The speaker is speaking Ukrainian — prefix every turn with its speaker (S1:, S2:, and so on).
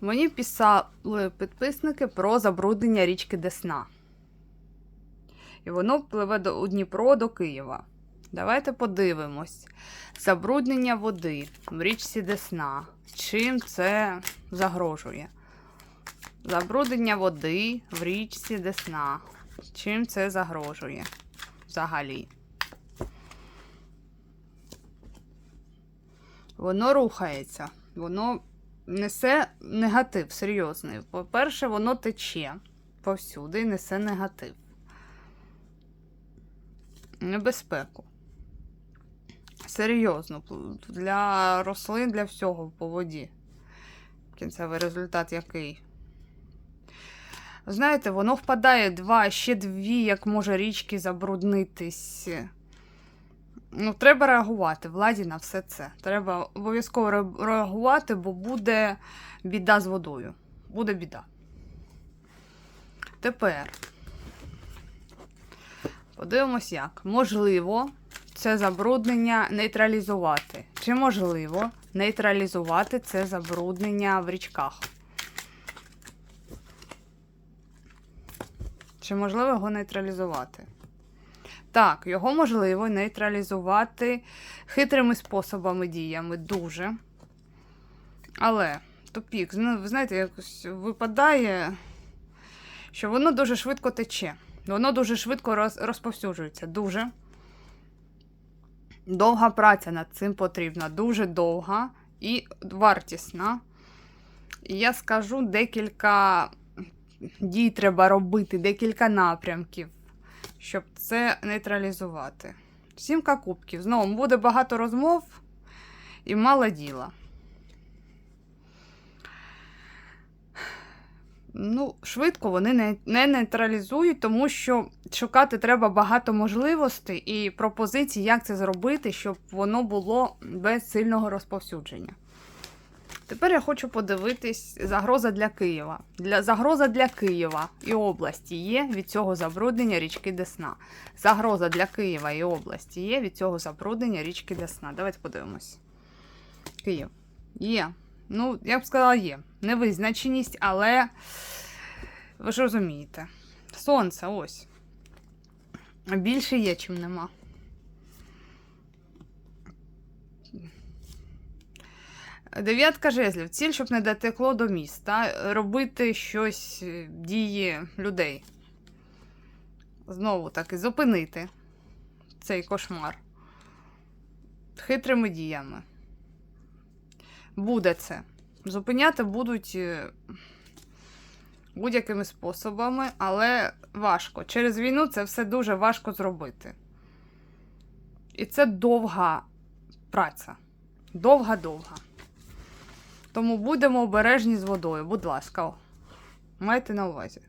S1: Мені писали підписники про забруднення річки Десна. І воно пливе до, Дніпро до Києва. Давайте подивимось. Забруднення води в річці Десна. Чим це загрожує? Забруднення води в річці Десна. Чим це загрожує взагалі? Воно рухається, воно несе негатив серйозний. По-перше, воно тече повсюди і несе негатив. Небезпеку. Серйозно, для рослин, для всього по воді. Кінцевий результат який? Знаєте, воно впадає два, ще дві, як може річки забруднитись. Ну, треба реагувати владі на все це. Треба обов'язково реагувати, бо буде біда з водою. Буде біда. Тепер подивимось, як. Можливо, це забруднення нейтралізувати. Чи можливо нейтралізувати це забруднення в річках? Чи можливо його нейтралізувати? Так, його можливо нейтралізувати хитрими способами, діями, дуже. Але тупік, ну, ви знаєте, якось випадає, що воно дуже швидко тече. Воно дуже швидко роз, розповсюджується. Дуже. Довга праця над цим потрібна, дуже довга і вартісна. І я скажу декілька дій треба робити, декілька напрямків щоб це нейтралізувати. Сімка кубків. Знову буде багато розмов і мало діла. Ну, швидко вони не, не нейтралізують, тому що шукати треба багато можливостей і пропозицій, як це зробити, щоб воно було без сильного розповсюдження. Тепер я хочу подивитись загроза для Києва. Для, загроза для Києва і області є від цього забруднення річки Десна. Загроза для Києва і області є від цього забруднення річки Десна. Давайте подивимось. Київ. Є. Ну, я б сказала, є. Невизначеність, але ви ж розумієте. Сонце ось. Більше є, чим нема. Дев'ятка жезлів. Ціль, щоб не дотекло до міста. Робити щось е, дії людей. Знову таки, зупинити цей кошмар. Хитрими діями. Буде це. Зупиняти будуть е, будь-якими способами, але важко. Через війну це все дуже важко зробити. І це довга праця. Довга-довга. Тому будемо обережні з водою, будь ласка. Майте на увазі.